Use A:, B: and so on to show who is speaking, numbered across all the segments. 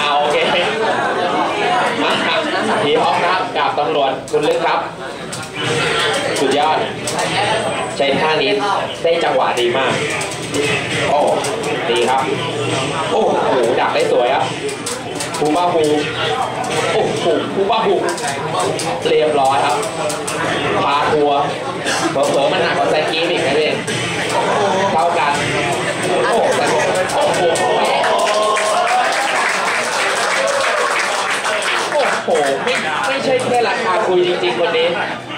A: เอาโอเคมาครับพี่ฮอปครับกับตำรวจคุณลึกครับ สุดยอด ใช้ท่านี้ได้จังหวะดีมาก โอ้ ดีครับ โอ้โหดักได้สวยครับภูบ้าภูโอ้โหภูบ้าภูเรียบร้อยครับ พาทัวร์ ไม่ไม่ใช่แค่ราคาคุยจริงๆคนนี้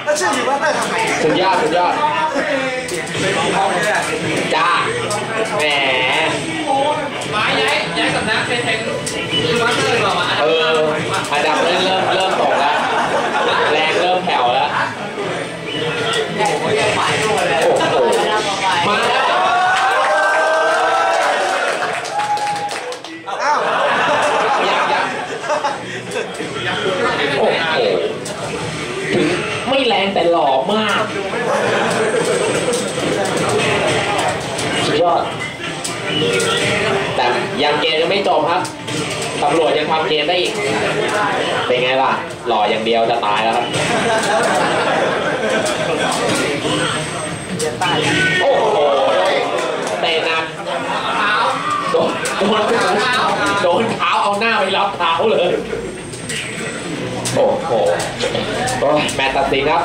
B: 那是你们在干嘛？
A: สุดยอดสุดยอด จ้า แหม
C: ไม้ย้ายย้ายสำนักเป็นแทงคือมาสเตอร์ก่อนมา
A: เออ อันดับเริ่มเริ่มเริ่มตกแล้ว แรงแต่หล่อมาก สุดยอด แต่ยังเกมยังไม่จบครับตำรวจยังทำเกมได้อีก เป็นไงล่ะ หล่ออย่างเดียวจะตายแล้วครับ โอ้โหเตะหนักโดนโดนเท้าโดนเท้าเอาหน้าไปรับเท้าเลย โอ้โหโอ้ยแมตตินครับ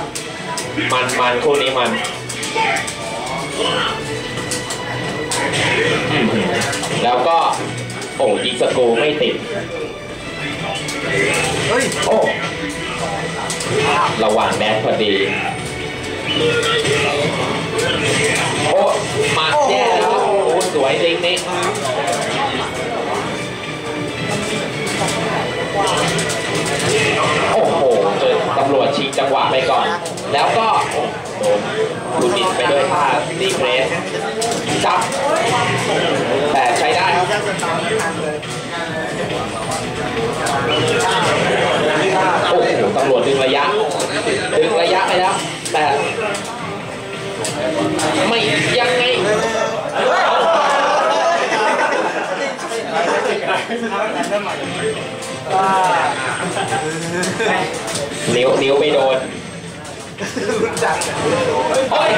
A: มันมันคู่นี้มันแล้วก็ โอ้ยิงสกูไม่ติด
B: 哎，
A: โอ้ระหว่างแดนพอดี โอ้มาแย่แล้วโอ้สวยจริงนี่ งจังหวะไปก่อน แล้วก็ดนลูดินไปด้วยท่าดีเพรสจับ แต่ใช้ได้โอ้โหตำรวจดึงระยะ ดึงระยะไปแล้ว แต่ ไม่ยังไง นิ้วนิ้วไปโดนโอ้ย